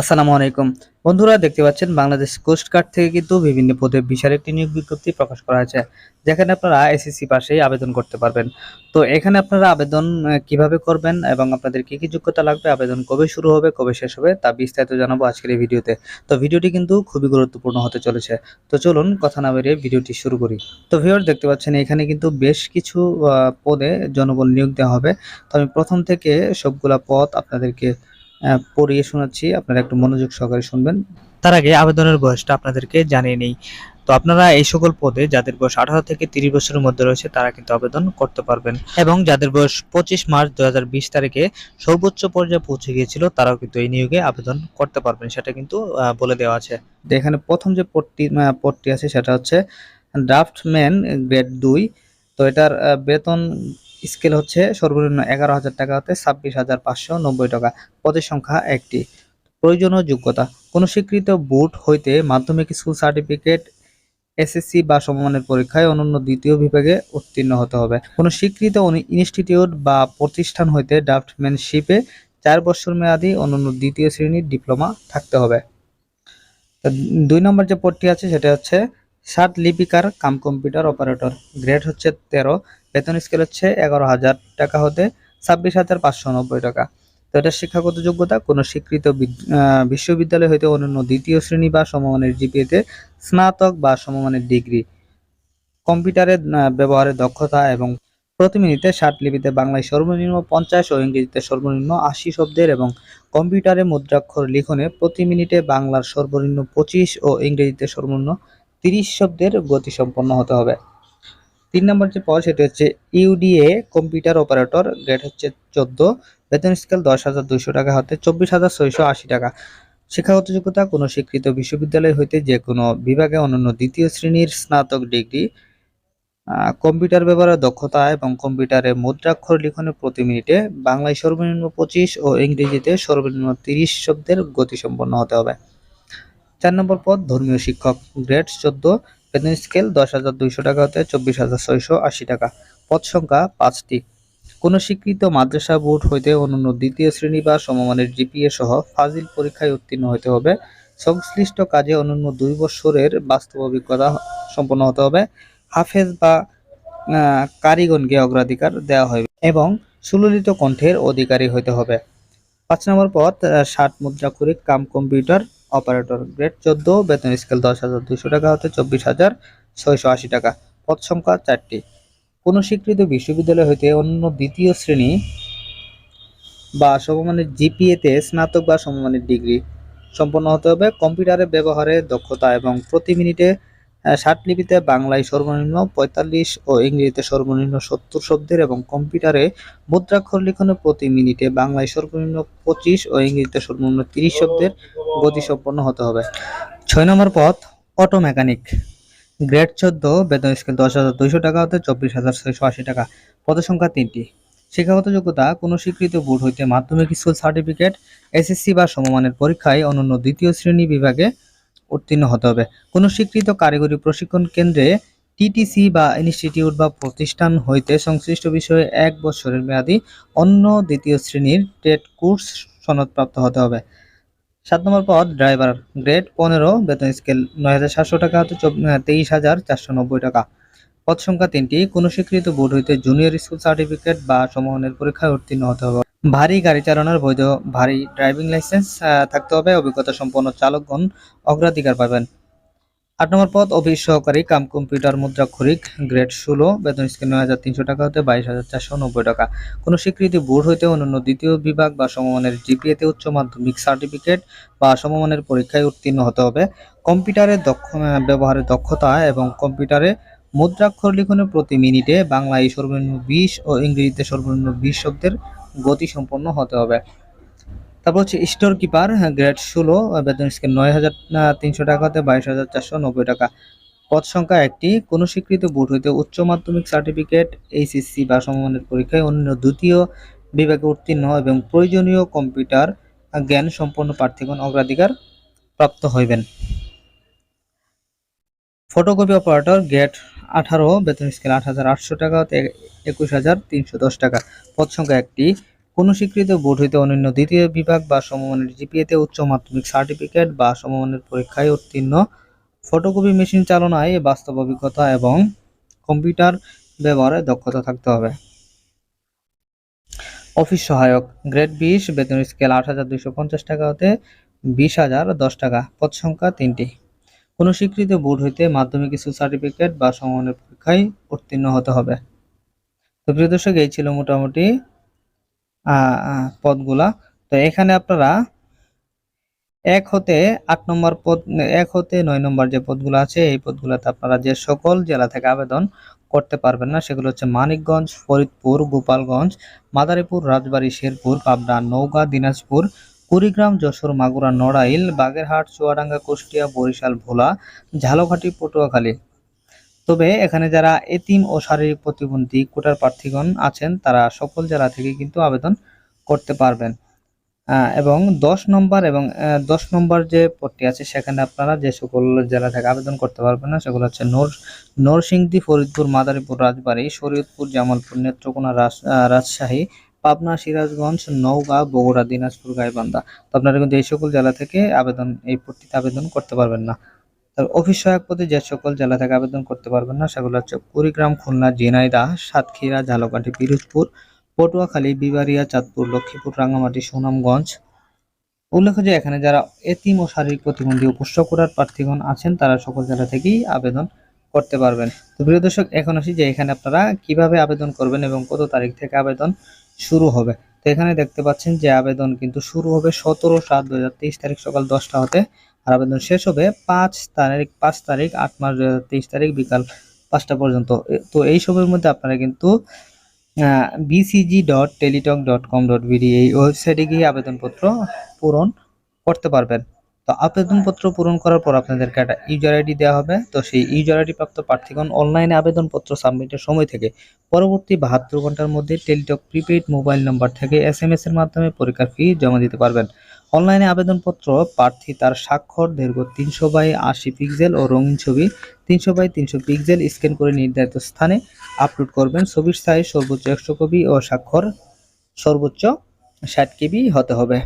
আসসালামু আলাইকুম। বন্ধুরা, দেখতে পাচ্ছেন বাংলাদেশ কোস্ট গার্ড থেকে কিন্তু বিভিন্ন পদে বিশাল একটি নিয়োগ বিজ্ঞপ্তি প্রকাশ করা হয়েছে। যেখানে আপনারা এসএসসি পাশেই আবেদন করতে পারবেন। তো এখানে আপনারা আবেদন কীভাবে করবেন এবং আপনাদের কি কি যোগ্যতা লাগবে, আবেদন কবে শুরু হবে, কবে শেষ হবে, তা বিস্তারিত জানাব আজকের এই ভিডিওতে। তো ভিডিওটি কিন্তু খুবই গুরুত্বপূর্ণ হতে চলেছে। তো চলুন কথা না বেরিয়ে ভিডিওটি শুরু করি। তো ভিউয়ার দেখতে পাচ্ছেন এখানে কিন্তু বেশ কিছু পদে জনবল নিয়োগ দেওয়া হবে। তো আমি প্রথম থেকে সবগুলা পদ আপনাদেরকে পড়িয়ে শোনাচ্ছি। আপনারা একটু মনোযোগ সহকারে শুনবেন। তার আগে আবেদনের বয়সটা আপনাদেরকে জানিয়ে নেই। তো আপনারা এই সকল পদে যাদের বয়স আঠারো থেকে তিরিশ বছরের মধ্যে রয়েছে তারা কিন্তু আবেদন করতে পারবেন। এবং যাদের বয়স পঁচিশ মার্চ দু হাজার বিশ তারিখে সর্বোচ্চ পর্যায়ে পৌঁছে গিয়েছিল তারাও কিন্তু এই নিয়োগে আবেদন করতে পারবেন। সেটা কিন্তু বলে দেওয়া আছে। এখানে প্রথম যে পদটি পদটি আছে সেটা হচ্ছে ড্রাফটম্যান গ্রেড দুই। তো এটার বেতন স্কেল হচ্ছে সর্বনিম্ন এগারো হাজার টাকা হতে ছাব্বিশ হাজার পাঁচশো নব্বই টাকা। পদের সংখ্যা একটি। প্রয়োজনীয় যোগ্যতা। কোনো স্বীকৃত বোর্ড হইতে মাধ্যমিক স্কুল সার্টিফিকেট, এসএসসি বা সমমানের পরীক্ষায় অনন্য দ্বিতীয় বিভাগে উত্তীর্ণ হতে হবে। কোনো স্বীকৃত ইনস্টিটিউট বা প্রতিষ্ঠান হইতে ড্রাফটম্যানশিপে চার বছর মেয়াদি অনন্য দ্বিতীয় শ্রেণির ডিপ্লোমা থাকতে হবে। দুই নম্বর যে পদটি আছে সেটা হচ্ছে ষাট লিপিকার কাম কম্পিউটার অপারেটর। গ্রেড হচ্ছে তেরো, বেতন স্কেল হচ্ছে এগারো হাজার টাকা হতে ছাব্বিশ হাজার পাঁচশো নব্বই টাকা। তো এটা শিক্ষাগত যোগ্যতা, কোনো স্বীকৃত বিশ্ববিদ্যালয় হইতে অন্যান্য দ্বিতীয় শ্রেণি বা সমমানের জিপিএতে স্নাতক বা সমমানের ডিগ্রি। কম্পিউটারের ব্যবহারের দক্ষতা এবং প্রতি মিনিটে ষাট লিপিতে বাংলায় সর্বনিম্ন পঞ্চাশ ও ইংরেজিতে সর্বনিম্ন আশি শব্দের এবং কম্পিউটারে মুদ্রাক্ষর লিখনে প্রতি মিনিটে বাংলার সর্বনিম্ন পঁচিশ ও ইংরেজিতে সর্বনিম্ন তিরিশ শব্দের গতিসম্পন্ন হতে হবে। তিন নম্বর যে পদ, সেটি হচ্ছে ইউডিএ কম্পিউটার অপারেটর। গ্রেড হচ্ছে চোদ্দ। বেতন স্কেল দশ হাজার দুইশো টাকা হতে চব্বিশ হাজার ছয়শো আশি টাকা। শিক্ষাগত যোগ্যতা কোনো স্বীকৃত বিশ্ববিদ্যালয় হইতে যে কোনো বিভাগে অনন্য দ্বিতীয় শ্রেণির স্নাতক ডিগ্রি। কম্পিউটার ব্যবহারের দক্ষতা এবং কম্পিউটারে মুদ্রাক্ষর লিখনে প্রতি মিনিটে বাংলায় সর্বনিম্ন পঁচিশ ও ইংরেজিতে সর্বনিম্ন তিরিশ শব্দের গতিসম্পন্ন হতে হবে। চার নম্বর পদ ধর্মীয় শিক্ষক গ্রেড চোদ্দ বেতন স্কেল দশ হাজার দুইশো টাকা হতে চব্বিশ হাজার ছয়শো আশি টাকা। পদ সংখ্যা পাঁচটি। কোনো স্বীকৃত মাদ্রাসা বোর্ড হইতে অনন্য দ্বিতীয় শ্রেণি বা সমমানের জিপিএ সহ ফাজিল পরীক্ষায় উত্তীর্ণ হতে হবে। সংশ্লিষ্ট কাজে অনন্য দুই বছরের বাস্তব অভিজ্ঞতা সম্পন্ন হতে হবে। হাফেজ বা কারিগণকে অগ্রাধিকার দেওয়া হবে এবং সুললিত কণ্ঠের অধিকারী হতে হবে। পাঁচ নম্বর আহ, ষাট মুদ্রাক্ষরিক কাম কম্পিউটার অপারেটর গ্রেড চোদ্দ, বেতন স্কেল দশ হাজার দুশো টাকা হতে চব্বিশ হাজার ছয়শো আশি টাকা। পদ সংখ্যা চারটি। কোন স্বীকৃত বিশ্ববিদ্যালয় হইতে অন্য দ্বিতীয় শ্রেণি বা সমমানের জিপিএতে স্নাতক বা সমমানের ডিগ্রি সম্পন্ন হতে হবে। কম্পিউটারের ব্যবহারে দক্ষতা এবং প্রতি মিনিটে লিপিতে বাংলায় সর্বনিম্ন পঁয়তাল্লিশ ও ইংরেজিতে সর্বনিম্ন সত্তর শব্দের এবং কম্পিউটারে মুদ্রাক্ষর লিখনে প্রতি মিনিটে বাংলায় সর্বনিম্ন পঁচিশ ও ইংরেজিতে সর্বনিম্ন তিরিশ শব্দের গতি সম্পন্ন হতে হবে। ছয় নম্বর পথ অটো মেকানিক গ্রেড চোদ্দ, বেতন স্কেল দশ হাজার দুইশো টাকা হতে চব্বিশ হাজার ছয়শো আশি টাকা। পদসংখ্যা তিনটি। শিক্ষাগত যোগ্যতা, কোনো স্বীকৃত বোর্ড হইতে মাধ্যমিক স্কুল সার্টিফিকেট, এসএসসি বা সমমানের পরীক্ষায় অনন্য দ্বিতীয় শ্রেণি বিভাগে উত্তীর্ণ হতে হবে। কোনো স্বীকৃত কারিগরি প্রশিক্ষণ কেন্দ্রে টিটিসি বা ইনস্টিটিউট বা প্রতিষ্ঠান হইতে সংশ্লিষ্ট বিষয়ে এক বছরের মেয়াদী অন্য দ্বিতীয় শ্রেণির টেট কোর্স সনদপ্রাপ্ত হতে হবে। সাত নম্বর পদ, ড্রাইভার গ্রেড পনেরো, বেতন স্কেল নয় হাজার সাতশো টাকা হতে তেইশ হাজার চারশো নব্বই টাকা। পদ সংখ্যা তিনটি, কোনো স্বীকৃত বোর্ড হইতে জুনিয়র স্কুল সার্টিফিকেট বা সমমানের পরীক্ষায় উত্তীর্ণ হতে হবে। ভারী গাড়ি চালানোর বৈধ ভারী ড্রাইভিং লাইসেন্স থাকতে হবে। অভিজ্ঞতা সম্পন্ন চালকগণ অগ্রাধিকার পাবেন। আট নম্বর পদ অফিস সহকারী কাম কম্পিউটার মুদ্রাক্ষরিক, গ্রেড ষোলো, বেতন স্কেল নয় হাজার তিনশো টাকা হতে বাইশ হাজার চারশো নব্বই টাকা। কোনো স্বীকৃতি বোর্ড হইতে অন্যান্য দ্বিতীয় বিভাগ বা সমমানের জিপিএতে উচ্চ মাধ্যমিক সার্টিফিকেট বা সমমানের পরীক্ষায় উত্তীর্ণ হতে হবে। কম্পিউটারের দক্ষ ব্যবহারের দক্ষতা এবং কম্পিউটারে মুদ্রাক্ষর লিখনে প্রতি মিনিটে বাংলায় সর্বনিম্ন বিশ ও ইংরেজিতে সর্বনিম্ন বিশ শব্দের গতি সম্পন্ন হতে হবে। তারপর হচ্ছে স্টোর কিপার গ্রেড ষোলো, বেতন স্কেল নয় হাজার তিনশো টাকা হতে বাইশ হাজার চারশো নব্বই টাকা। পদ সংখ্যা একটি, কোনো স্বীকৃত বোর্ড হইতে উচ্চ মাধ্যমিক সার্টিফিকেট এইচএসসি বা সমমানের পরীক্ষায় অন্য দ্বিতীয় বিভাগে উত্তীর্ণ এবং প্রয়োজনীয় কম্পিউটার জ্ঞান সম্পন্ন প্রার্থীগণ অগ্রাধিকার প্রাপ্ত হইবেন। ফটোকপি অপারেটর গেট আঠারো, বেতন স্কেল আট হাজার আটশো টাকা একুশ হাজার তিনশো দশ টাকা। পদ সংখ্যা একটি। কোনো স্বীকৃত বোর্ড হইতে অনন্য দ্বিতীয় বিভাগ বা সমমানের জিপিএতে উচ্চ মাধ্যমিক সার্টিফিকেট বা সমমানের পরীক্ষায় উত্তীর্ণ। ফটোকপি মেশিন চালনায় বাস্তব অভিজ্ঞতা এবং কম্পিউটার ব্যবহারে দক্ষতা থাকতে হবে। অফিস সহায়ক, গ্রেড বিশ, বেতন স্কেল আট হাজার দুইশো পঞ্চাশ টাকা হতে বিশ হাজার দশ টাকা। পদ সংখ্যা তিনটি। কোনো স্বীকৃত বোর্ড হইতে মাধ্যমিক স্কুল সার্টিফিকেট বা সমমানের পরীক্ষায় উত্তীর্ণ হতে হবে। তো প্রিয় দর্শক, এই ছিল মোটামুটি পদগুলা। তো এখানে আপনারা এক হতে আট নম্বর পদ, এক হতে নয় নম্বর যে পদগুলো আছে, এই পদগুলোতে আপনারা যে সকল জেলা থেকে আবেদন করতে পারবেন না, সেগুলো হচ্ছে মানিকগঞ্জ, ফরিদপুর, গোপালগঞ্জ, মাদারীপুর, রাজবাড়ী, শেরপুর, পাবনা, নওগাঁ, দিনাজপুর কুড়িগ্রাম, যশোর, মাগুরা, নড়াইল, বাগেরহাট, চুয়াডাঙ্গা, কুষ্টিয়া, বরিশাল, ভোলা, ঝালকাঠি, পটুয়াখালী। তবে এখানে যারা এতিম ও শারীরিক প্রতিবন্ধী কোটার প্রার্থীগণ আছেন, তারা সকল জেলা থেকে কিন্তু আবেদন করতে পারবেন। এবং দশ নম্বর এবং দশ নম্বর যে পদটি আছে, সেখানে আপনারা যে সকল জেলা থেকে আবেদন করতে পারবেন না, সেগুলো হচ্ছে নর, নরসিংদী, ফরিদপুর, মাদারীপুর, রাজবাড়ী, শরীয়তপুর, জামালপুর, নেত্রকোনা, রাজ- রাজশাহী পাবনা, সিরাজগঞ্জ, নওগাঁ, বগুড়া, দিনাজপুর, গাইবান্ধা। তো আপনারা কিন্তু এই সকল জেলা থেকে আবেদন, এই পদটিতে আবেদন করতে পারবেন না। তার অফিস সহায়ক পদে যে সকল জেলা থেকে আবেদন করতে পারবেন না, সেগুলো হচ্ছে কুড়িগ্রাম, খুলনা ঝিনাইদহ সাতক্ষীরা, ঝালকাঠি, পিরোজপুর, পটুয়াখালী বিবারিয়া চাঁদপুর, লক্ষ্মীপুর, রাঙ্গামাটি, সুনামগঞ্জ। উল্লেখ্য যে এখানে যারা এতিম ও শারীরিক প্রতিবন্ধী ও পুষ্যকুরার প্রার্থীগণ আছেন, তারা সকল জেলা থেকেই আবেদন করতে পারবেন। তো প্রিয় দর্শক, এখন আসি যে এখানে আপনারা কীভাবে আবেদন করবেন এবং কত তারিখ থেকে আবেদন শুরু হবে। তো এখানে দেখতে পাচ্ছেন যে আবেদন কিন্তু শুরু হবে সতেরো সাত দু তারিখ সকাল দশটা হতে। আর আবেদন শেষ হবে পাঁচ তারিখ পাঁচ তারিখ, আট মার্চ দু তারিখ বিকাল পাঁচটা পর্যন্ত। তো এই সময়ের মধ্যে আপনারা কিন্তু BCG dot Teletalk dot com dot BD এই ওয়েবসাইটে গিয়ে আবেদনপত্র পূরণ করতে পারবেন। তো আবেদনপত্র পূরণ করার পর আপনাদেরকে একটা ইউজার আইডি দেওয়া হবে। তো সেই ইউজার আইডি প্রাপ্ত প্রার্থীগণ অনলাইনে আবেদনপত্র সাবমিটের সময় থেকে পরবর্তী বাহাত্তর ঘণ্টার মধ্যে টেলিটক প্রিপেইড মোবাইল নম্বর থেকে এস এম এস এর মাধ্যমে পরীক্ষার ফি জমা দিতে পারবেন। অনলাইনে আবেদনপত্র প্রার্থী তার স্বাক্ষর দৈর্ঘ্য তিনশো বাই আশি পিক্সেল ও রঙিন ছবি তিনশো বাই তিনশো পিক্সেল স্ক্যান করে নির্ধারিত স্থানে আপলোড করবেন। ছবির সাইজ সর্বোচ্চ একশো কপি ও স্বাক্ষর সর্বোচ্চ ষাট কেবি হতে হবে।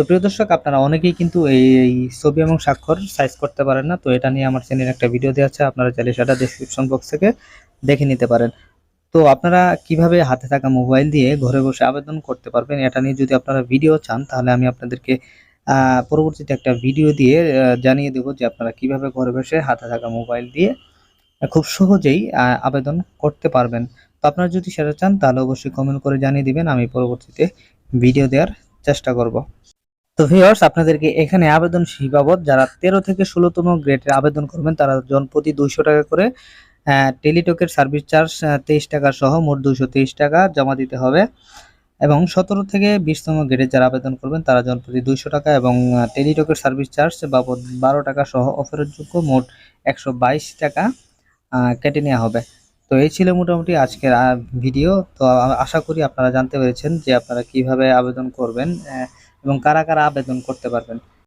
তো প্রিয় দর্শক, আপনারা অনেকেই কিন্তু এই ছবি এবং স্বাক্ষর সাইজ করতে পারেন না। তো এটা নিয়ে আমার চ্যানেলে একটা ভিডিও দেওয়া আছে, আপনারা চাইলে সেটা ডেসক্রিপশন বক্স থেকে দেখে নিতে পারেন। তো আপনারা কীভাবে হাতে থাকা মোবাইল দিয়ে ঘরে বসে আবেদন করতে পারবেন, এটা নিয়ে যদি আপনারা ভিডিও চান, তাহলে আমি আপনাদেরকে পরবর্তীতে একটা ভিডিও দিয়ে জানিয়ে দেবো যে আপনারা কীভাবে ঘরে বসে হাতে থাকা মোবাইল দিয়ে খুব সহজেই আবেদন করতে পারবেন। তো আপনারা যদি সেটা চান, তাহলে অবশ্যই কমেন্ট করে জানিয়ে দিবেন, আমি পরবর্তীতে ভিডিও দেওয়ার চেষ্টা করব। তো ভিউয়ার্স আপনাদেরকে এখানে আবেদন ফি বাবদ যারা তেরো থেকে ষোলোতম গ্রেডের আবেদন করবেন, তারা জনপ্রতি দুইশো টাকা করে টেলিটকের সার্ভিস চার্জ তেইশ টাকা সহ মোট দুইশো তেইশ টাকা জমা দিতে হবে। এবং সতেরো থেকে বিশতম গ্রেডে যারা আবেদন করবেন, তারা জনপ্রতি দুইশো টাকা এবং টেলিটকের সার্ভিস চার্জ বাবদ বারো টাকা সহ অফারেরযোগ্য মোট একশো বাইশ টাকা কেটে নেওয়া হবে। তো এই ছিল মোটামুটি আজকের ভিডিও তো আশা করি আপনারা জানতে পেরেছেন যে আপনারা কীভাবে আবেদন করবেন এবং কারা কারা আবেদন করতে পারবেন।